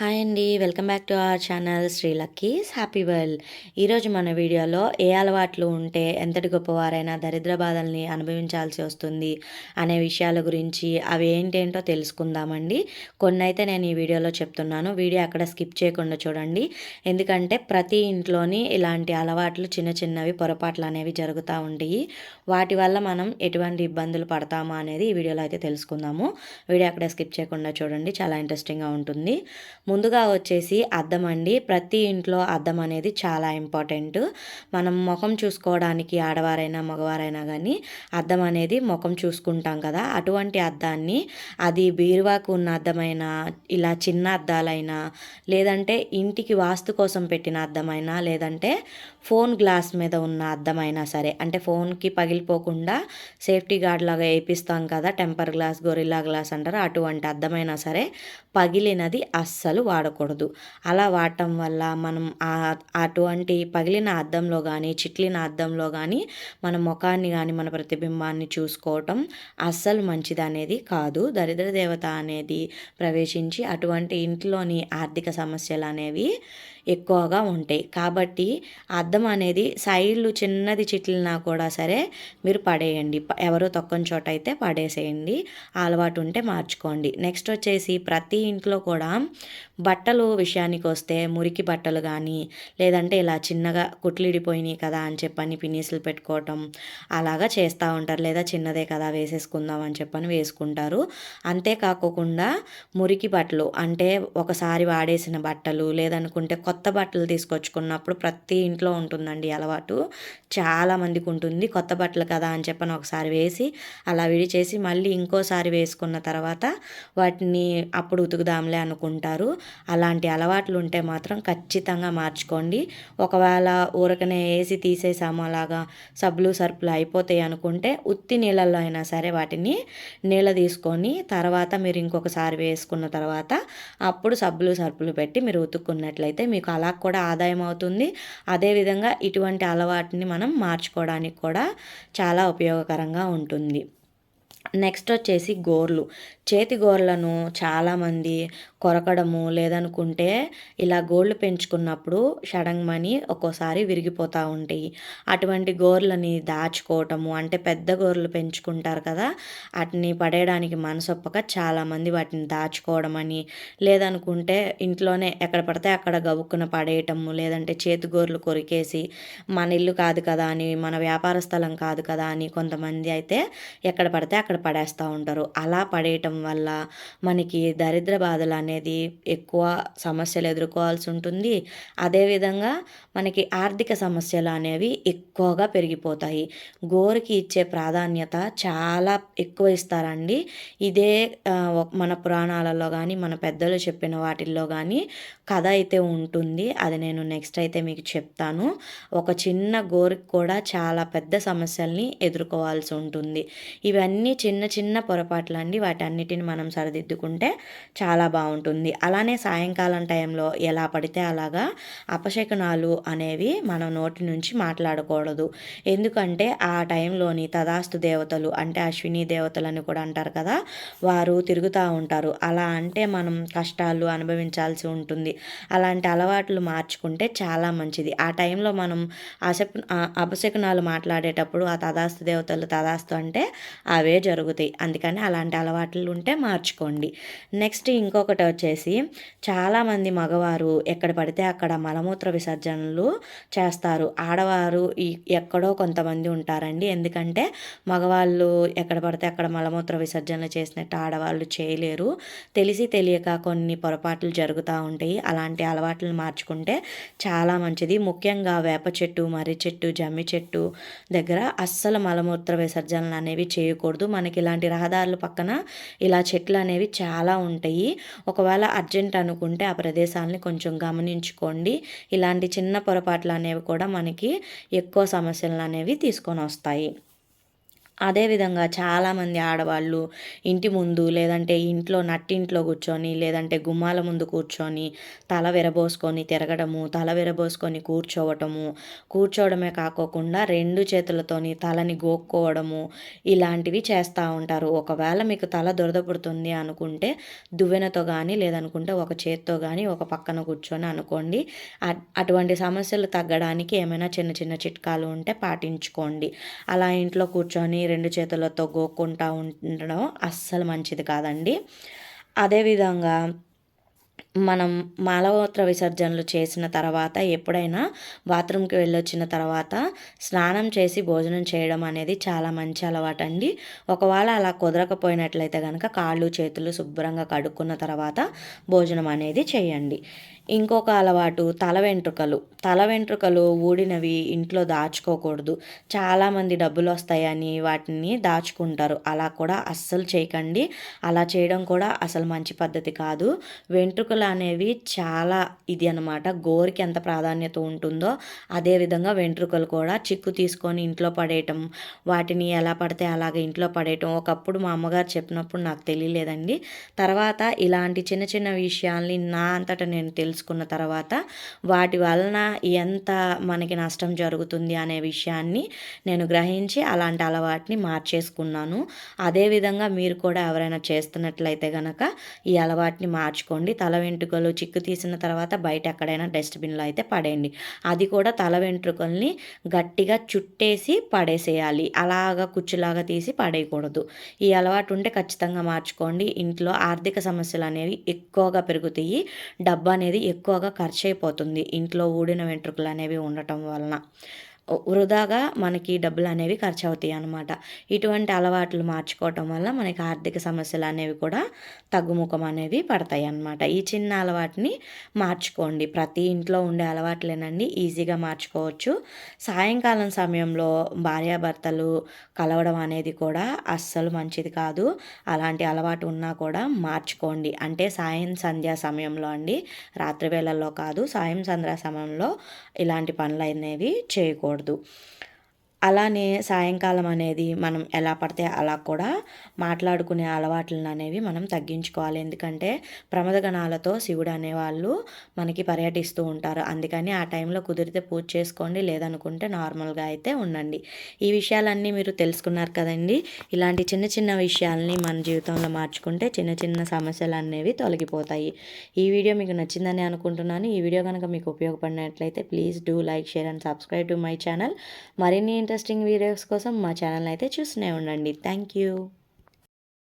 Hi అండి. Welcome back to our channel Sri Lucky's. Happy world. ఈరోజు మన వీడియోలో ఏ అలవాట్లు ఉంటే ఎంతటి గొప్పవారైనా దరిద్ర బాధల్ని అనుభవించాల్సి వస్తుంది అనే విషయాల గురించి అవి ఏంటేంటో తెలుసుకుందామండి. కొన్ని అయితే నేను ఈ వీడియోలో చెప్తున్నాను. వీడియో అక్కడ స్కిప్ చేయకుండా చూడండి. ఎందుకంటే ప్రతి ఇంట్లోని ఇలాంటి అలవాట్లు చిన్న చిన్నవి పొరపాట్లు అనేవి జరుగుతూ ఉంటాయి. వాటి వల్ల మనం ఎటువంటి ఇబ్బందులు పడతామా అనేది ఈ వీడియోలో అయితే తెలుసుకుందాము. వీడియో అక్కడ స్కిప్ చేయకుండా చూడండి. చాలా ఇంట్రెస్టింగ్గా ఉంటుంది. ముందుగా వచ్చేసి అద్దం అండి. ప్రతి ఇంట్లో అద్దం అనేది చాలా ఇంపార్టెంట్. మనం ముఖం చూసుకోవడానికి ఆడవారైనా మగవారైనా కానీ అద్దం అనేది ముఖం చూసుకుంటాం కదా. అటువంటి అద్దాన్ని అది బీరువాకు ఉన్న అద్దమైనా ఇలా చిన్న అద్దాలైనా లేదంటే ఇంటికి వాస్తు కోసం పెట్టిన అద్దమైనా లేదంటే ఫోన్ గ్లాస్ మీద ఉన్న అద్దమైనా సరే అంటే ఫోన్కి పగిలిపోకుండా సేఫ్టీ గార్డ్ లాగా వేపిస్తాం కదా టెంపర్ గ్లాస్ గొరిల్లా గ్లాస్ అంటారు అటువంటి అద్దమైనా సరే పగిలినది అస్సలు వాడకూడదు. అలా వాడటం వల్ల మనం అటువంటి పగిలిన అద్దంలో కానీ చిట్లిన అద్దంలో కానీ మన ముఖాన్ని కానీ మన ప్రతిబింబాన్ని చూసుకోవటం అస్సలు మంచిది అనేది కాదు. దరిద్ర దేవత అనేది ప్రవేశించి అటువంటి ఇంట్లోని ఆర్థిక సమస్యలు అనేవి ఎక్కువగా ఉంటాయి. కాబట్టి అద్దం అనేది సైడ్లు చిన్నది చిట్లినా కూడా సరే మీరు పడేయండి. ఎవరో తొక్కని చోట అయితే పడేసేయండి. అలవాటు ఉంటే మార్చుకోండి. నెక్స్ట్ వచ్చేసి ప్రతి ఇంట్లో కూడా బట్టలు విషయానికి వస్తే మురికి బట్టలు కానీ లేదంటే ఇలా చిన్నగా కుట్లిడిపోయినాయి కదా అని చెప్పని పినీసులు పెట్టుకోవటం అలాగా చేస్తూ ఉంటారు. లేదా చిన్నదే కదా వేసేసుకుందాం అని చెప్పని వేసుకుంటారు. అంతేకాకుండా మురికి బట్టలు అంటే ఒకసారి వాడేసిన బట్టలు లేదనుకుంటే కొత్త బట్టలు తీసుకొచ్చుకున్నప్పుడు ప్రతి ఇంట్లో ఉంటుందండి అలవాటు. చాలామందికి ఉంటుంది కొత్త బట్టలు కదా అని చెప్పని ఒకసారి వేసి అలా విడిచేసి మళ్ళీ ఇంకోసారి వేసుకున్న తర్వాత వాటిని అప్పుడు ఉతుకుదాంలే అనుకుంటారు. అలాంటి అలవాట్లు ఉంటే మాత్రం ఖచ్చితంగా మార్చుకోండి. ఒకవేళ ఊరకనే వేసి తీసేసాము అలాగా సబ్బులు సరుపులు అయిపోతాయి అనుకుంటే ఉత్తి నీళ్ళల్లో అయినా సరే వాటిని నీళ్ళ తీసుకొని తర్వాత మీరు ఇంకొకసారి వేసుకున్న తర్వాత అప్పుడు సబ్బులు సరుపులు పెట్టి మీరు ఉతుక్కున్నట్లయితే మీకు అలా కూడా ఆదాయం అవుతుంది. అదేవిధంగా ఇటువంటి అలవాటుని మనం మార్చుకోవడానికి కూడా చాలా ఉపయోగకరంగా ఉంటుంది. నెక్స్ట్ వచ్చేసి గోర్లు. చేతి గోర్లను చాలామంది కొరకడము లేదనుకుంటే ఇలా గోళ్ళు పెంచుకున్నప్పుడు మనీ ఒక్కోసారి విరిగిపోతూ ఉంటాయి. అటువంటి గోర్లని దాచుకోవటము అంటే పెద్ద గోర్లు పెంచుకుంటారు కదా వాటిని పడేయడానికి మనసొప్పక చాలామంది వాటిని దాచుకోవడం అని లేదనుకుంటే ఇంట్లోనే ఎక్కడ పడితే అక్కడ గబుక్కున పడేయటము లేదంటే చేతి గోర్లు కొరికేసి మన ఇల్లు కాదు కదా అని మన వ్యాపార స్థలం కాదు కదా అని కొంతమంది అయితే ఎక్కడ పడితే అక్కడ పడేస్తూ ఉంటారు. అలా పడేయటం వల్ల మనకి దరిద్ర బాధలు అనేది ఎక్కువ సమస్యలు ఎదుర్కోవాల్సి ఉంటుంది. అదేవిధంగా మనకి ఆర్థిక సమస్యలు అనేవి ఎక్కువగా పెరిగిపోతాయి. గోరుకి ఇచ్చే ప్రాధాన్యత చాలా ఎక్కువ ఇస్తారండి. ఇదే మన పురాణాలలో కానీ మన పెద్దలు చెప్పిన వాటిల్లో కానీ కథ అయితే ఉంటుంది. అది నేను నెక్స్ట్ అయితే మీకు చెప్తాను. ఒక చిన్న గోరుకి కూడా చాలా పెద్ద సమస్యల్ని ఎదుర్కోవాల్సి ఉంటుంది. ఇవన్నీ చిన్న చిన్న పొరపాట్లు అండి వాటన్నిటిని మనం సరిదిద్దుకుంటే చాలా బాగుంటుంది. ఉంటుంది. అలానే సాయంకాలం టైంలో ఎలా పడితే అలాగా అపశకునాలు అనేవి మన నోటి నుంచి మాట్లాడకూడదు. ఎందుకంటే ఆ టైంలోని తదాస్తు దేవతలు అంటే అశ్విని దేవతలని కూడా అంటారు కదా వారు తిరుగుతూ ఉంటారు. అలా అంటే మనం కష్టాలు అనుభవించాల్సి ఉంటుంది. అలాంటి అలవాట్లు మార్చుకుంటే చాలా మంచిది. ఆ టైంలో మనం అసప్ అపశకునాలు మాట్లాడేటప్పుడు ఆ తదాస్తు దేవతలు తదాస్తు అంటే అవే జరుగుతాయి. అందుకని అలాంటి అలవాట్లు ఉంటే మార్చుకోండి. నెక్స్ట్ ఇంకొకటి వచ్చేసి చాలామంది మగవారు ఎక్కడ పడితే అక్కడ మలమూత్ర విసర్జనలు చేస్తారు. ఆడవారు ఎక్కడో కొంతమంది ఉంటారండి. ఎందుకంటే మగవాళ్ళు ఎక్కడ పడితే అక్కడ మలమూత్ర విసర్జనలు చేసినట్టు ఆడవాళ్ళు చేయలేరు. తెలిసి తెలియక కొన్ని పొరపాట్లు జరుగుతూ ఉంటాయి. అలాంటి అలవాట్లను మార్చుకుంటే చాలా మంచిది. ముఖ్యంగా వేప చెట్టు మర్రి చెట్టు జమ్మి చెట్టు దగ్గర అస్సలు మలమూత్ర విసర్జనలు అనేవి చేయకూడదు. మనకి ఇలాంటి రహదారుల పక్కన ఇలా చెట్లు అనేవి చాలా ఉంటాయి. ఒక ఒకవేళ అర్జెంట్ అనుకుంటే ఆ ప్రదేశాలని కొంచెం గమనించుకోండి. ఇలాంటి చిన్న పొరపాట్లు అనేవి కూడా మనకి ఎక్కువ సమస్యలు అనేవి తీసుకొని వస్తాయి. అదేవిధంగా చాలామంది ఆడవాళ్ళు ఇంటి ముందు లేదంటే ఇంట్లో నట్టింట్లో కూర్చొని లేదంటే గుమ్మాల ముందు కూర్చొని తల విరబోసుకొని తిరగడము తల విరబోసుకొని కూర్చోవటము కూర్చోవడమే కాకోకుండా రెండు చేతులతోని తలని గోక్కోవడము ఇలాంటివి చేస్తూ ఉంటారు. ఒకవేళ మీకు తల దురద పుడుతుంది అనుకుంటే దువ్వెనతో కానీ లేదనుకుంటే ఒక చేత్తో కానీ ఒక పక్కన కూర్చొని అనుకోండి. అటువంటి సమస్యలు తగ్గడానికి ఏమైనా చిన్న చిన్న చిట్కాలు ఉంటే పాటించుకోండి. అలా ఇంట్లో కూర్చొని రెండు చేతులతో గోక్కుంటా ఉండడం అస్సలు మంచిది కాదండి. అదేవిధంగా మనం మలమూత్ర విసర్జనలు చేసిన తర్వాత ఎప్పుడైనా బాత్రూమ్కి వెళ్ళొచ్చిన తర్వాత స్నానం చేసి భోజనం చేయడం అనేది చాలా మంచి అలవాటు అండి ఒకవేళ అలా కుదరకపోయినట్లయితే కనుక కాళ్ళు చేతులు శుభ్రంగా కడుక్కున్న తర్వాత భోజనం అనేది చేయండి. ఇంకొక అలవాటు తల వెంట్రుకలు. తల వెంట్రుకలు ఊడినవి ఇంట్లో దాచుకోకూడదు. చాలామంది డబ్బులు వస్తాయని వాటిని దాచుకుంటారు. అలా కూడా అస్సలు చేయకండి. అలా చేయడం కూడా అసలు మంచి పద్ధతి కాదు. వెంట్రుకలు అనేవి చాలా ఇది అనమాట గోరికి ఎంత ప్రాధాన్యత ఉంటుందో అదేవిధంగా వెంట్రుకలు కూడా చిక్కు తీసుకొని ఇంట్లో పడేయటం వాటిని ఎలా పడితే అలాగే ఇంట్లో పడేయటం ఒకప్పుడు మా అమ్మగారు చెప్పినప్పుడు నాకు తెలియలేదండి. తర్వాత ఇలాంటి చిన్న చిన్న విషయాల్ని నా అంతటా నేను తెలుసు తెలుసుకున్న తర్వాత వాటి వలన ఎంత మనకి నష్టం జరుగుతుంది అనే విషయాన్ని నేను గ్రహించి అలాంటి అలవాటుని మార్చేసుకున్నాను. అదేవిధంగా మీరు కూడా ఎవరైనా చేస్తున్నట్లయితే కనుక ఈ అలవాటుని మార్చుకోండి. తల వెంట్రుకలు చిక్కు తీసిన తర్వాత బయట ఎక్కడైనా డస్ట్బిన్లో అయితే పడేయండి. అది కూడా తల వెంట్రుకల్ని గట్టిగా చుట్టేసి పడేసేయాలి. అలాగా కుచ్చులాగా తీసి పడేయకూడదు. ఈ అలవాటు ఉంటే ఖచ్చితంగా మార్చుకోండి. ఇంట్లో ఆర్థిక సమస్యలు అనేవి ఎక్కువగా పెరుగుతాయి. డబ్బు అనేది ఎక్కువగా ఖర్చు అయిపోతుంది ఇంట్లో ఊడిన వెంట్రుకలు అనేవి ఉండటం వలన. వృధాగా మనకి డబ్బులు అనేవి ఖర్చు అవుతాయి అన్నమాట. ఇటువంటి అలవాట్లు మార్చుకోవటం వల్ల మనకి ఆర్థిక సమస్యలు అనేవి కూడా తగ్గుముఖం అనేవి పడతాయి అన్నమాట. ఈ చిన్న అలవాటుని మార్చుకోండి. ప్రతి ఇంట్లో ఉండే అలవాట్లేనండి. ఈజీగా మార్చుకోవచ్చు. సాయంకాలం సమయంలో భార్యాభర్తలు కలవడం అనేది కూడా అస్సలు మంచిది కాదు. అలాంటి అలవాటు ఉన్నా కూడా మార్చుకోండి. అంటే సాయం సంధ్యా సమయంలో అండి. రాత్రి వేళల్లో కాదు. సాయం సంధ్యా సమయంలో ఇలాంటి పనులు అనేవి చేయకూడదు. చేయకూడదు అలానే సాయంకాలం అనేది మనం ఎలా పడితే అలా కూడా మాట్లాడుకునే అలవాట్లను అనేవి మనం తగ్గించుకోవాలి. ఎందుకంటే ప్రమదగణాలతో శివుడు అనేవాళ్ళు మనకి పర్యటిస్తూ ఉంటారు. అందుకని ఆ టైంలో కుదిరితే పూజ చేసుకోండి లేదనుకుంటే నార్మల్గా అయితే ఉండండి. ఈ విషయాలన్నీ మీరు తెలుసుకున్నారు కదండి. ఇలాంటి చిన్న చిన్న విషయాల్ని మన జీవితంలో మార్చుకుంటే చిన్న చిన్న సమస్యలు అనేవి తొలగిపోతాయి. ఈ వీడియో మీకు నచ్చిందని అనుకుంటున్నాను. ఈ వీడియో కనుక మీకు ఉపయోగపడినట్లయితే please do like share and subscribe to my channel. మరిన్ని ఇంట్రెస్టింగ్ వీడియోస్ కోసం మా ఛానల్ అయితే చూస్తూనే ఉండండి. Thank you.